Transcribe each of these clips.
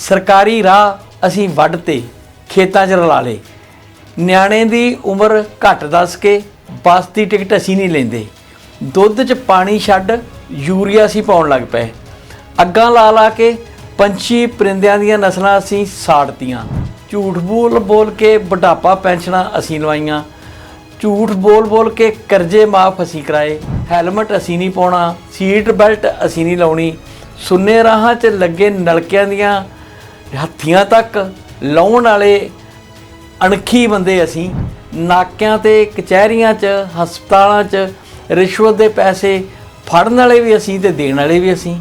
ਸਰਕਾਰੀ ਰਾਹ ਅਸੀਂ ਵੱਢ ਤੇ ਖੇਤਾਂ 'ਚ ਰਲਾ ਲੇ ਨਿਆਣੇ ਦੀ ਉਮਰ ਘੱਟ ਦੱਸ ਕੇ ਬੱਸ ਦੀ ਟਿਕਟ ਅਸੀਂ ਨਹੀਂ ਲੈਂਦੇ। ਦੁੱਧ 'ਚ ਪਾਣੀ ਛੱਡ ਯੂਰੀਆ ਅਸੀਂ ਪਾਉਣ ਲੱਗ ਪਏ। ਅੱਗਾਂ ਲਾ ਲਾ ਕੇ ਪੰਛੀ ਪਰਿੰਦਿਆਂ ਦੀਆਂ ਨਸਲਾਂ ਅਸੀਂ ਸਾੜਤੀਆਂ। ਝੂਠ ਬੋਲ ਬੋਲ ਕੇ ਬੁਢਾਪਾ ਪੈਨਸ਼ਨਾਂ ਅਸੀਂ ਲਵਾਈਆਂ। ਝੂਠ ਬੋਲ ਬੋਲ ਕੇ ਕਰਜ਼ੇ ਮਾਫ ਅਸੀਂ ਕਰਾਏ। ਹੈਲਮਟ ਅਸੀਂ ਨਹੀਂ ਪਾਉਣਾ। ਸੀਟ ਬੈਲਟ ਅਸੀਂ ਨਹੀਂ ਲਾਉਣੀ। ਸੁੰਨੇ ਰਾਹਾਂ 'ਚ ਲੱਗੇ ਨਲਕਿਆਂ ਦੀਆਂ ਹੱਥੀਆਂ ਤੱਕ ਲਾਉਣ ਵਾਲੇ ਅਣਖੀ ਬੰਦੇ ਅਸੀਂ, ਨਾਕਿਆਂ ਤੇ ਕਚਹਿਰੀਆਂ 'ਚ, ਹਸਪਤਾਲਾਂ 'ਚ, ਰਿਸ਼ਵਤ ਦੇ ਪੈਸੇ ਫੜਨ ਵਾਲੇ ਵੀ ਅਸੀਂ ਤੇ ਦੇਣ ਵਾਲੇ ਵੀ ਅਸੀਂ।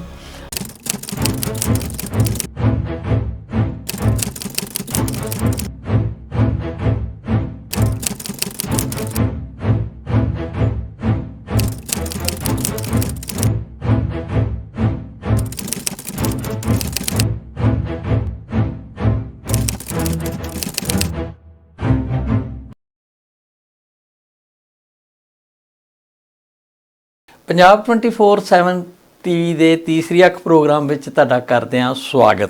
ਪੰਜਾਬ 24/7 ਟੀਵੀ ਦੇ ਤੀਸਰੀ ਅੱਖ ਪ੍ਰੋਗਰਾਮ ਵਿੱਚ ਤੁਹਾਡਾ ਕਰਦੇ ਹਾਂ ਸਵਾਗਤ।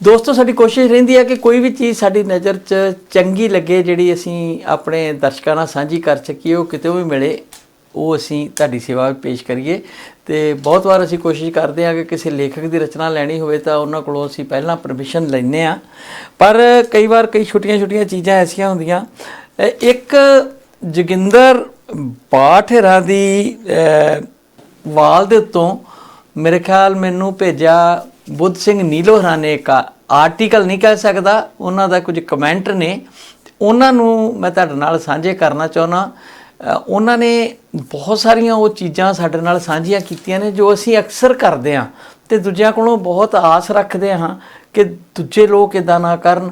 ਦੋਸਤੋ, ਸਾਡੀ ਕੋਸ਼ਿਸ਼ ਰਹਿੰਦੀ ਹੈ ਕਿ ਕੋਈ ਵੀ ਚੀਜ਼ ਸਾਡੀ ਨਜ਼ਰ 'ਚ ਚੰਗੀ ਲੱਗੇ, ਜਿਹੜੀ ਅਸੀਂ ਆਪਣੇ ਦਰਸ਼ਕਾਂ ਨਾਲ ਸਾਂਝੀ ਕਰ ਸਕੀਏ, ਉਹ ਕਿਤੇ ਵੀ ਮਿਲੇ, ਉਹ ਅਸੀਂ ਤੁਹਾਡੀ ਸੇਵਾ ਵਿੱਚ ਪੇਸ਼ ਕਰੀਏ। ਤੇ ਬਹੁਤ ਵਾਰ ਅਸੀਂ ਕੋਸ਼ਿਸ਼ ਕਰਦੇ ਹਾਂ ਕਿ ਕਿਸੇ ਲੇਖਕ ਦੀ ਰਚਨਾ ਲੈਣੀ ਹੋਵੇ ਤਾਂ ਉਹਨਾਂ ਕੋਲੋਂ ਅਸੀਂ ਪਹਿਲਾਂ ਪਰਮਿਸ਼ਨ ਲੈਂਦੇ ਆ ਪਰ ਕਈ ਵਾਰ ਕਈ ਛੋਟੀਆਂ-ਛੋਟੀਆਂ ਚੀਜ਼ਾਂ ਐਸੀਆਂ ਹੁੰਦੀਆਂ। ਇੱਕ ਜੋਗਿੰਦਰ ਬਾਠੇਰਾ ਦੀ ਵਾਲ ਦੇ ਉੱਤੋਂ ਮੇਰੇ ਖਿਆਲ ਮੈਨੂੰ ਭੇਜਿਆ ਬੁੱਧ ਸਿੰਘ ਨੀਲੋਹਰਾ ਨੇ ਇੱਕ ਆਰਟੀਕਲ ਨਹੀਂ ਕਹਿ ਸਕਦਾ, ਉਹਨਾਂ ਦਾ ਕੁਝ ਕਮੈਂਟ ਨੇ। ਉਹਨਾਂ ਨੂੰ ਮੈਂ ਤੁਹਾਡੇ ਨਾਲ ਸਾਂਝੇ ਕਰਨਾ ਚਾਹੁੰਦਾ ਉਹਨਾਂ ਨੇ ਬਹੁਤ ਸਾਰੀਆਂ ਉਹ ਚੀਜ਼ਾਂ ਸਾਡੇ ਨਾਲ ਸਾਂਝੀਆਂ ਕੀਤੀਆਂ ਨੇ ਜੋ ਅਸੀਂ ਅਕਸਰ ਕਰਦੇ ਹਾਂ ਤੇ ਦੂਜਿਆਂ ਕੋਲੋਂ ਬਹੁਤ ਆਸ ਰੱਖਦੇ ਹਾਂ ਕਿ ਦੂਜੇ ਲੋਕ ਇਦਾਂ ਨਾ ਕਰਨ।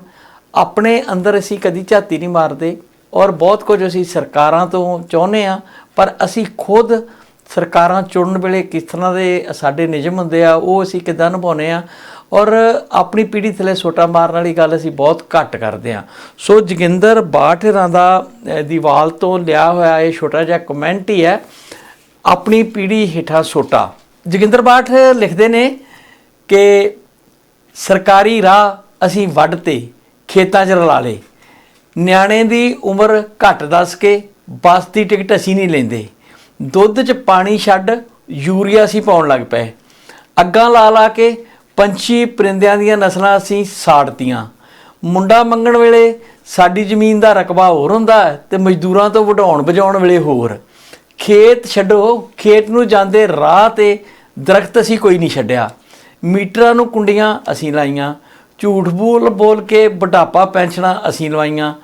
ਆਪਣੇ ਅੰਦਰ ਅਸੀਂ ਕਦੀ ਝਾਤੀ ਨਹੀਂ ਮਾਰਦੇ। ਔਰ ਬਹੁਤ ਕੁਝ ਅਸੀਂ ਸਰਕਾਰਾਂ ਤੋਂ ਚਾਹੁੰਦੇ ਆ ਪਰ ਅਸੀਂ ਖੁਦ ਸਰਕਾਰਾਂ ਚੁਣਨ ਵੇਲੇ ਕਿਸ ਤਰ੍ਹਾਂ ਦੇ ਸਾਡੇ ਨਿਯਮ ਹੁੰਦੇ ਆ, ਉਹ ਅਸੀਂ ਕਿਦਾਂ ਨਿਭਾਉਂਦੇ ਆ ਔਰ ਆਪਣੀ ਪੀੜ੍ਹੀ ਥਲੇ ਸੋਟਾ ਮਾਰਨ ਵਾਲੀ ਗੱਲ ਅਸੀਂ ਬਹੁਤ ਘੱਟ ਕਰਦੇ ਆ ਸੋ ਜੋਗਿੰਦਰ ਬਾਠੇਰਾਂ ਦਾ ਦੀਵਾਲ ਤੋਂ ਲਿਆ ਹੋਇਆ ਇਹ ਛੋਟਾ ਜਿਹਾ ਕਮੈਂਟ ਹੀ ਹੈ, ਆਪਣੀ ਪੀੜ੍ਹੀ ਹੇਠਾਂ ਸੋਟਾ। ਜੋਗਿੰਦਰ ਬਾਠ ਲਿਖਦੇ ਨੇ ਕਿ ਸਰਕਾਰੀ ਰਾਹ ਅਸੀਂ ਵੱਢ ਤੇ, ਖੇਤਾਂ 'ਚ ਰਲਾ ਲੇ ਨਿਆਣੇ ਦੀ ਉਮਰ ਘੱਟ ਦੱਸ ਕੇ ਬੱਸ ਦੀ ਟਿਕਟ ਅਸੀਂ ਨਹੀਂ ਲੈਂਦੇ। ਦੁੱਧ 'ਚ ਪਾਣੀ ਛੱਡ ਯੂਰੀਆ ਅਸੀਂ ਪਾਉਣ ਲੱਗ ਪਏ। ਅੱਗਾਂ ਲਾ ਲਾ ਕੇ ਪੰਛੀ ਪਰਿੰਦਿਆਂ ਦੀਆਂ ਨਸਲਾਂ ਅਸੀਂ ਸਾੜਤੀਆਂ ਮੁੰਡਾ ਮੰਗਣ ਵੇਲੇ ਸਾਡੀ ਜ਼ਮੀਨ ਦਾ ਰਕਬਾ ਹੋਰ ਹੁੰਦਾ ਹੈ ਤੇ ਮਜ਼ਦੂਰਾਂ ਤੋਂ ਵਢਾਉਣ ਵਜਾਉਣ ਵੇਲੇ ਹੋਰ। ਖੇਤ ਛੱਡੋ, ਖੇਤ ਨੂੰ ਜਾਂਦੇ ਰਾਹ ਤੇ ਦਰਖਤ ਅਸੀਂ ਕੋਈ ਨਹੀਂ ਛੱਡਿਆ। ਮੀਟਰਾਂ ਨੂੰ ਕੁੰਡੀਆਂ ਅਸੀਂ ਲਾਈਆਂ। ਝੂਠ ਬੋਲ ਬੋਲ ਕੇ ਬੁਢਾਪਾ ਪੈਨਸ਼ਨਾਂ ਅਸੀਂ ਲਵਾਈਆਂ।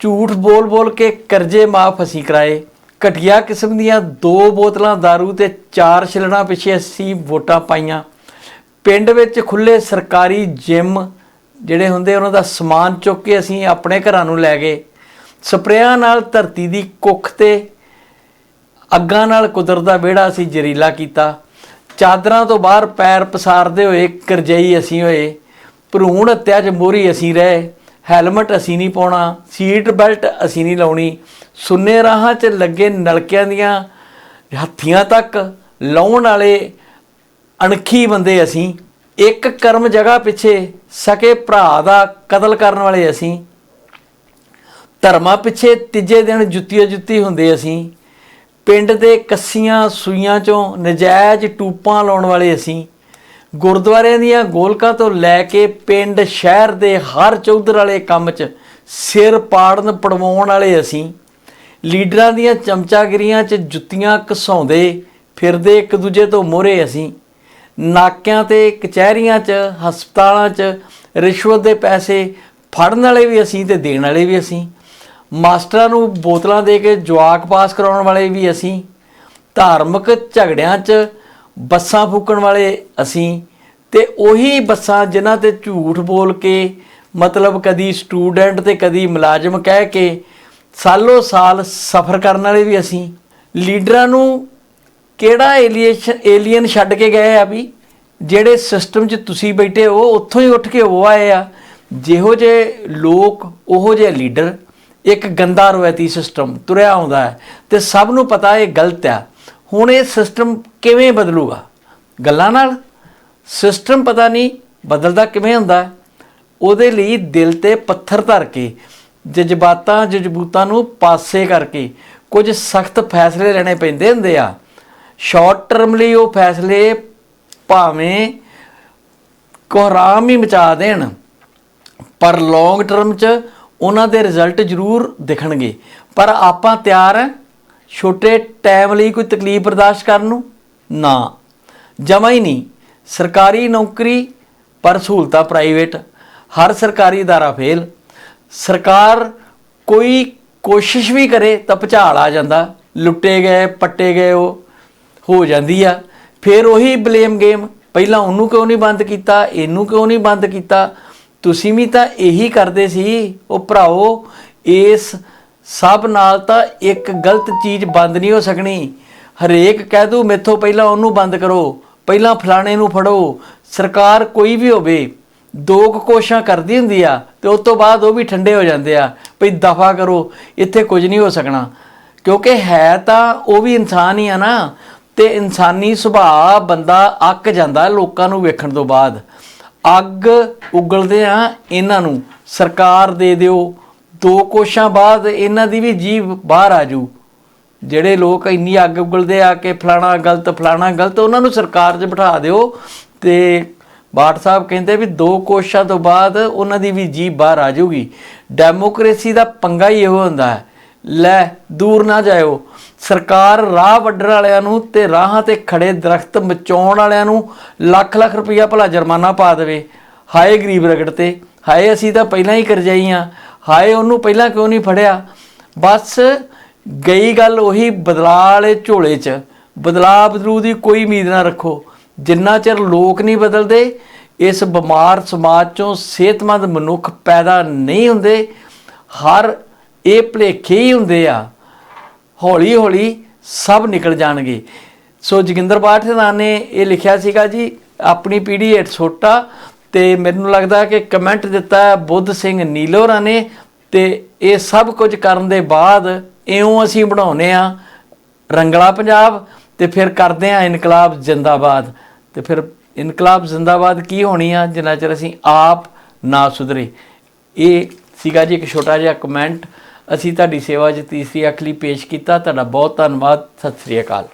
ਝੂਠ ਬੋਲ ਬੋਲ ਕੇ ਕਰਜ਼ੇ ਮਾਫ ਅਸੀਂ ਕਰਾਏ। ਘਟੀਆ ਕਿਸਮ ਦੀਆਂ ਦੋ ਬੋਤਲਾਂ दारू ਤੇ ਚਾਰ ਛਿਲਣਾ ਪਿੱਛੇ ਅਸੀਂ ਵੋਟਾਂ ਪਾਈਆਂ। ਪਿੰਡ ਵਿੱਚ ਖੁੱਲੇ ਸਰਕਾਰੀ ਜਿਮ, ਜਿਹੜੇ ਹੁੰਦੇ ਉਹਨਾਂ ਦਾ ਸਮਾਨ ਚੁੱਕ ਕੇ ਅਸੀਂ ਆਪਣੇ ਘਰਾਂ ਨੂੰ ਲੈ ਗਏ। ਸਪਰੇਆਂ ਨਾਲ ਧਰਤੀ ਦੀ ਕੁੱਖ ਤੇ ਅੱਗਾਂ ਨਾਲ ਕੁਦਰਤ ਦਾ ਵਿਹੜਾ ਅਸੀਂ ਜ਼ਰੀਲਾ ਕੀਤਾ। ਚਾਦਰਾਂ ਤੋਂ ਬਾਹਰ ਪੈਰ ਪਸਾਰਦੇ ਹੋਏ ਕਰਜਈ ਅਸੀਂ ਹੋਏ। ਭਰੂਣ ਹੱਤਿਆ 'ਚ ਮੋਰੀ ਅਸੀਂ ਰਹੇ। ਹੈਲਮਟ ਅਸੀਂ ਨਹੀਂ ਪਾਉਣਾ, ਸੀਟ ਬੈਲਟ ਅਸੀਂ ਨਹੀਂ ਲਾਉਣੀ, ਸੁੰਨੇ ਰਾਹਾਂ 'ਚ ਲੱਗੇ ਨਲਕਿਆਂ ਦੀਆਂ ਹੱਥੀਆਂ ਤੱਕ ਲਾਉਣ ਵਾਲੇ ਅਣਖੀ ਬੰਦੇ ਅਸੀਂ, ਇੱਕ ਕਰਮ ਜਗ੍ਹਾ ਪਿੱਛੇ ਸਕੇ ਭਰਾ ਦਾ ਕਤਲ ਕਰਨ ਵਾਲੇ ਅਸੀਂ, ਧਰਮਾਂ ਪਿੱਛੇ ਤੀਜੇ ਦਿਨ ਜੁੱਤੀਓ ਜੁੱਤੀ ਹੁੰਦੇ ਅਸੀਂ, ਪਿੰਡ ਦੇ ਕੱਸੀਆਂ ਸੂਈਆਂ ਚੋਂ ਨਜਾਇਜ਼ ਟੂਪਾਂ ਲਾਉਣ ਵਾਲੇ ਅਸੀਂ ਗੁਰਦੁਆਰਿਆਂ ਦੀਆਂ ਗੋਲਕਾਂ ਤੋਂ ਲੈ ਕੇ ਪਿੰਡ, ਸ਼ਹਿਰ ਦੇ ਹਰ ਚੌਧਰ ਵਾਲੇ ਕੰਮ 'ਚ ਸਿਰ ਪਾੜਨ, ਪੜਵਾਉਣ ਵਾਲੇ ਅਸੀਂ ਲੀਡਰਾਂ ਦੀਆਂ ਚਮਚਾਗਿਰੀਆਂ 'ਚ ਜੁੱਤੀਆਂ ਘਸਾਉਂਦੇ ਫਿਰਦੇ ਇੱਕ ਦੂਜੇ ਤੋਂ ਮੋਹਰੇ ਅਸੀਂ ਨਾਕਿਆਂ ਤੇ ਕਚਹਿਰੀਆਂ 'ਚ, ਹਸਪਤਾਲਾਂ 'ਚ ਰਿਸ਼ਵਤ ਦੇ ਪੈਸੇ ਫੜਨ ਵਾਲੇ ਵੀ ਅਸੀਂ ਤੇ ਦੇਣ ਵਾਲੇ ਵੀ ਅਸੀਂ, ਮਾਸਟਰਾਂ ਨੂੰ ਬੋਤਲਾਂ ਦੇ ਕੇ ਜਵਾਕ ਪਾਸ ਕਰਾਉਣ ਵਾਲੇ ਵੀ ਅਸੀਂ, ਧਾਰਮਿਕ ਝਗੜਿਆਂ 'ਚ ਬੱਸਾਂ ਫੂਕਣ ਵਾਲੇ ਅਸੀਂ ਤੇ ਉਹੀ ਬੱਸਾਂ ਜਿਨ੍ਹਾਂ ਤੇ ਝੂਠ ਬੋਲ ਕੇ, ਮਤਲਬ ਕਦੀ ਸਟੂਡੈਂਟ ਤੇ ਕਦੀ ਮੁਲਾਜ਼ਮ ਕਹਿ ਕੇ ਸਾਲੋ ਸਾਲ ਸਫ਼ਰ ਕਰਨ ਵਾਲੇ ਵੀ ਅਸੀਂ। ਲੀਡਰਾਂ ਨੂੰ ਕਿਹੜਾ ਏਲੀਏਸ਼ਨ ਏਲੀਅਨ ਛੱਡ ਕੇ ਗਏ ਆ ਵੀ? ਜਿਹੜੇ ਸਿਸਟਮ 'ਚ ਤੁਸੀਂ ਬੈਠੇ ਹੋ, ਉੱਥੋਂ ਹੀ ਉੱਠ ਕੇ ਉਹ ਆਏ ਆ। ਜਿਹੋ ਜੇ ਲੋਕ, ਉਹੋ ਜਿਹੇ ਲੀਡਰ, ਇੱਕ ਗੰਦਾ ਰਵਾਇਤੀ ਸਿਸਟਮ ਤੁਰਿਆ ਆਉਂਦਾ ਹੈ। ਤੇ ਸਭ ਨੂੰ ਪਤਾ ਇਹ ਗਲਤ ਆ। ਹੁਣ ਇਹ ਸਿਸਟਮ ਕਿਵੇਂ ਬਦਲੂਗਾ? ਗੱਲਾਂ ਨਾਲ? ਸਿਸਟਮ ਪਤਾ ਨਹੀਂ ਬਦਲਦਾ ਕਿਵੇਂ ਹੁੰਦਾ? ਉਹਦੇ ਲਈ ਦਿਲ ਤੇ ਪੱਥਰ ਧਰ ਕੇ, ਜਜ਼ਬਾਤਾਂ, ਜਜ਼ਬੂਤਾਂ ਨੂੰ ਪਾਸੇ ਕਰਕੇ ਕੁਝ ਸਖਤ ਫੈਸਲੇ ਲੈਣੇ ਪੈਂਦੇ ਹੁੰਦੇ ਆ। ਸ਼ਾਰਟ ਟਰਮ ਲਈ ਉਹ ਫੈਸਲੇ ਭਾਵੇਂ ਕੋਹਰਾਮ ਹੀ ਮਚਾ ਦੇਣ, ਪਰ ਲੌਂਗ ਟਰਮ 'ਚ ਉਹਨਾਂ ਦੇ ਰਿਜ਼ਲਟ ਜ਼ਰੂਰ ਦਿਖਣਗੇ। ਪਰ ਆਪਾਂ ਤਿਆਰ ਹਾਂ ਛੋਟੇ ਟਾਈਮ ਲਈ ਕੋਈ ਤਕਲੀਫ ਬਰਦਾਸ਼ਤ ਕਰਨ ਨੂੰ? ਨਾ। ਜਮਾ ਹੀ ਨਹੀਂ। ਸਰਕਾਰੀ ਨੌਕਰੀ ਪਰ ਸਹੂਲਤਾਂ ਪ੍ਰਾਈਵੇਟ। ਹਰ ਸਰਕਾਰੀ ਅਦਾਰਾ ਫੇਲ। ਸਰਕਾਰ ਕੋਈ ਕੋਸ਼ਿਸ਼ ਵੀ ਕਰੇ ਤਾਂ ਭੁਚਾਲ ਆ ਜਾਂਦਾ। ਲੁੱਟੇ ਗਏ, ਪੱਟੇ ਗਏ, ਉਹ ਹੋ ਜਾਂਦੀ ਆ। ਫਿਰ ਉਹੀ ਬਲੇਮ ਗੇਮ ਪਹਿਲਾਂ ਉਹਨੂੰ ਕਿਉਂ ਨਹੀਂ ਬੰਦ ਕੀਤਾ? ਇਹਨੂੰ ਕਿਉਂ ਨਹੀਂ ਬੰਦ ਕੀਤਾ? ਤੁਸੀਂ ਵੀ ਤਾਂ ਇਹੀ ਕਰਦੇ ਸੀ। ਉਹ ਭਰਾਓ ਇਸ ਸਭ ਨਾਲ ਤਾਂ ਇੱਕ ਗਲਤ ਚੀਜ਼ ਬੰਦ ਨਹੀਂ ਹੋ ਸਕਣੀ। ਹਰੇਕ ਕਹਿ ਦੂ, ਮੇਥੋਂ ਪਹਿਲਾਂ ਉਹਨੂੰ ਬੰਦ ਕਰੋ, ਪਹਿਲਾਂ ਫਲਾਣੇ ਨੂੰ ਫੜੋ। ਸਰਕਾਰ ਕੋਈ ਵੀ ਹੋਵੇ, ਦੋ ਕੁ ਕੋਸ਼ਾਂ ਕਰਦੀ ਹੁੰਦੀ ਆ, ਤੇ ਉਸ ਤੋਂ ਬਾਅਦ ਉਹ ਵੀ ਠੰਡੇ ਹੋ ਜਾਂਦੇ ਆ, ਭਈ ਦਫਾ ਕਰੋ, ਇੱਥੇ ਕੁਝ ਨਹੀਂ ਹੋ ਸਕਣਾ। ਕਿਉਂਕਿ ਹੈ ਤਾਂ ਉਹ ਵੀ ਇਨਸਾਨ ਹੀ ਆ ਨਾ, ਤੇ ਇਨਸਾਨੀ ਸੁਭਾਅ ਬੰਦਾ ਅੱਕ ਜਾਂਦਾ ਲੋਕਾਂ ਨੂੰ ਵੇਖਣ ਤੋਂ ਬਾਅਦ। ਅੱਗ ਉਗਲਦੇ ਆ ਇਹਨਾਂ ਨੂੰ, ਸਰਕਾਰ ਦੇ ਦਿਓ ਦੋ ਕੋਸ਼ਾਂ ਬਾਅਦ ਇਹਨਾਂ ਦੀ ਵੀ ਜੀਵ ਬਾਹਰ ਆ ਜੂ ਜਿਹੜੇ ਲੋਕ ਇੰਨੀ ਅੱਗ ਉਗਲਦੇ ਆ ਕਿ ਫਲਾਣਾ ਗਲਤ ਫਲਾਣਾ ਗਲਤ, ਉਹਨਾਂ ਨੂੰ ਸਰਕਾਰ 'ਚ ਬਿਠਾ ਦਿਓ। ਤੇ ਬਾਟ ਸਾਹਿਬ ਕਹਿੰਦੇ ਵੀ ਦੋ ਕੋਸ਼ਾਂ ਤੋਂ ਬਾਅਦ ਉਹਨਾਂ ਦੀ ਵੀ ਜੀਬ ਬਾਹਰ ਆ ਜਾਊਗੀ। ਡੈਮੋਕ੍ਰੇਸੀ ਦਾ ਪੰਗਾ ਹੀ ਇਹੋ ਹੁੰਦਾ ਹੈ। ਲੈ, ਦੂਰ ਨਾ ਜਾਇਓ। ਸਰਕਾਰ ਰਾਹ ਵੱਢਣ ਵਾਲਿਆਂ ਨੂੰ ਤੇ ਰਾਹਾਂ ਤੇ ਖੜੇ ਦਰਖਤ ਮਚਾਉਣ ਵਾਲਿਆਂ ਨੂੰ ਲੱਖ ਲੱਖ ਰੁਪਈਆ ਭਲਾ ਜੁਰਮਾਨਾ ਪਾ ਦੇਵੇ। ਹਾਏ ਗਰੀਬ ਰਗੜ ਤੇ, ਹਾਏ ਅਸੀਂ ਤਾਂ ਪਹਿਲਾਂ ਹੀ ਕਰਜਾਈ ਆ। ਹਾਏ, ਉਹਨੂੰ ਪਹਿਲਾਂ ਕਿਉਂ ਨਹੀਂ ਫੜਿਆ? ਬਸ ਗਈ ਗੱਲ ਉਹੀ ਬਦਲਾਅ ਵਾਲੇ ਝੋਲੇ 'ਚ। ਬਦਲਾਅ ਬਦਲੂ ਦੀ ਕੋਈ ਉਮੀਦ ਨਾ ਰੱਖੋ। ਜਿੰਨਾ ਚਿਰ ਲੋਕ ਨਹੀਂ ਬਦਲਦੇ, ਇਸ ਬਿਮਾਰ ਸਮਾਜ ਚੋਂ ਸਿਹਤਮੰਦ ਮਨੁੱਖ ਪੈਦਾ ਨਹੀਂ ਹੁੰਦੇ, ਹਰ ਇਹ ਭੁਲੇਖੇ ਹੀ ਹੁੰਦੇ ਆ। ਹੌਲੀ ਹੌਲੀ ਸਭ ਨਿਕਲ ਜਾਣਗੇ। ਸੋ ਜੋਗਿੰਦਰ ਪਾਠਦਾਰ ਨੇ ਇਹ ਲਿਖਿਆ ਸੀਗਾ ਜੀ, ਆਪਣੀ ਪੀੜ੍ਹੀ ਹੇਠ ਛੋਟਾ ਤੇ ਮੈਨੂੰ ਲੱਗਦਾ ਕਿ ਕਮੈਂਟ ਦਿੱਤਾ ਬੁੱਧ ਸਿੰਘ ਨੀਲੋਰਾ ਨੇ ਤੇ ਇਹ ਸਭ ਕੁਝ ਕਰਨ ਦੇ ਬਾਅਦ ਇਉਂ ਅਸੀਂ ਬਣਾਉਨੇ ਆ ਰੰਗਲਾ ਪੰਜਾਬ ਤੇ ਫਿਰ ਕਰਦੇ ਆ ਇਨਕਲਾਬ ਜਿੰਦਾਬਾਦ। ਤੇ ਫਿਰ ਇਨਕਲਾਬ ਜਿੰਦਾਬਾਦ ਕੀ ਹੋਣੀ ਆ, ਜਿੰਨਾ ਚਿਰ ਅਸੀਂ ਆਪ ਨਾ ਸੁਧਰੇ। ਇਹ ਸੀਗਾ ਜੀ ਇੱਕ ਛੋਟਾ ਜਿਹਾ ਕਮੈਂਟ। ਅਸੀਂ ਤੁਹਾਡੀ ਸੇਵਾ 'ਚ ਤੀਸਰੀ ਅਖਲੀ ਪੇਸ਼ ਕੀਤਾ। ਤੁਹਾਡਾ ਬਹੁਤ ਧੰਨਵਾਦ। ਸਤਿ ਸ੍ਰੀ ਅਕਾਲ।